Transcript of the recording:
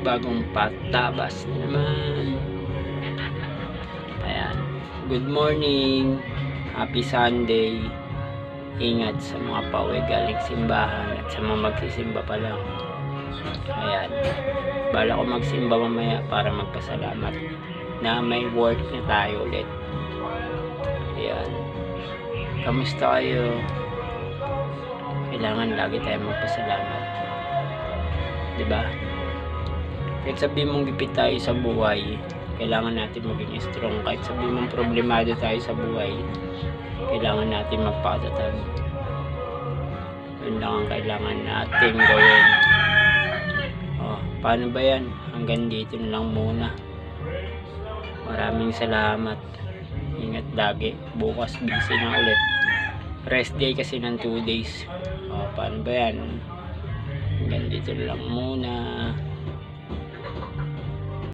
bagong patabas na naman. Ayan. Good morning. Happy Sunday. Ingat sa mga pauwi galing simbahan at sa mga magsisimba pa lang. Ayan. Bala ko magsimba mamaya para magpasalamat na may work na tayo ulit. Ayan. Kamusta kayo? Kailangan lagi tayo magpasalamat. 'Di ba? Kahit sabihin mong gipit tayo sa buhay, kailangan natin maging strong. Kahit sabihin mong problemado tayo sa buhay, kailangan natin magpatatag. Yun lang ang kailangan natin gawin. Oh, paano ba yan? Hanggang dito na lang muna. Maraming salamat. Ingat lagi. Bukas busy na ulit. Rest day kasi ng 2 days. Oh, paano ba yan? Hanggang dito na lang muna.